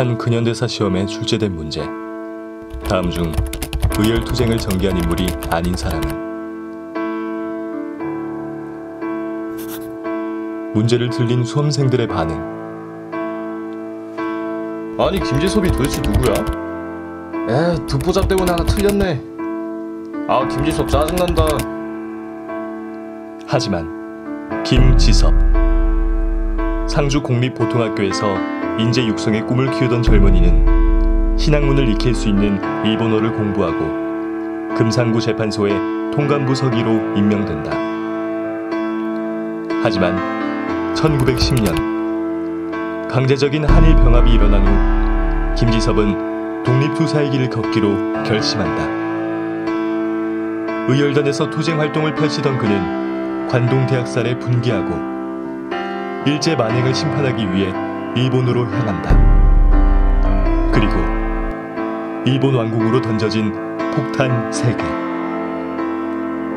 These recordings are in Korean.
한 근현대사 시험에 출제된 문제. 다음 중 의열투쟁을 전개한 인물이 아닌 사람은 문제를 틀린 수험생들의 반응. 아니 김지섭이 도대체 누구야? 에 두포잡 때문에 하나 틀렸네 아 김지섭 짜증난다 하지만 김지섭 상주 공립보통학교에서 인재 육성의 꿈을 키우던 젊은이는 신학문을 익힐 수 있는 일본어를 공부하고 금상구 재판소의 통감부 서기로 임명된다. 하지만 1910년 강제적인 한일 병합이 일어난 후 김지섭은 독립투사의 길을 걷기로 결심한다. 의열단에서 투쟁 활동을 펼치던 그는 관동대학살에 분개하고 일제 만행을 심판하기 위해 일본으로 향한다. 그리고 일본 왕궁으로 던져진 폭탄 3개.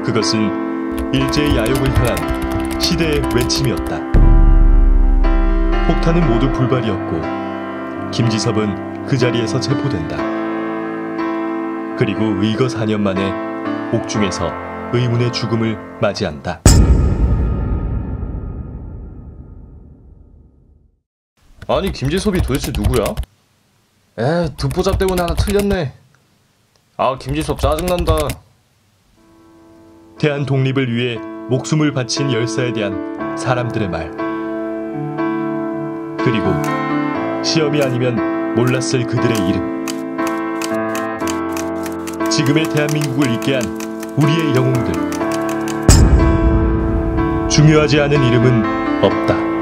그것은 일제의 야욕을 향한 시대의 외침이었다. 폭탄은 모두 불발이었고 김지섭은 그 자리에서 체포된다. 그리고 의거 4년 만에 옥중에서 의문의 죽음을 맞이한다. 아니 김지섭이 도대체 누구야? 에 두포잡 때문에 하나 틀렸네 아 김지섭 짜증난다 대한 독립을 위해 목숨을 바친 열사에 대한 사람들의 말. 그리고 시험이 아니면 몰랐을 그들의 이름. 지금의 대한민국을 있게 한 우리의 영웅들. 중요하지 않은 이름은 없다.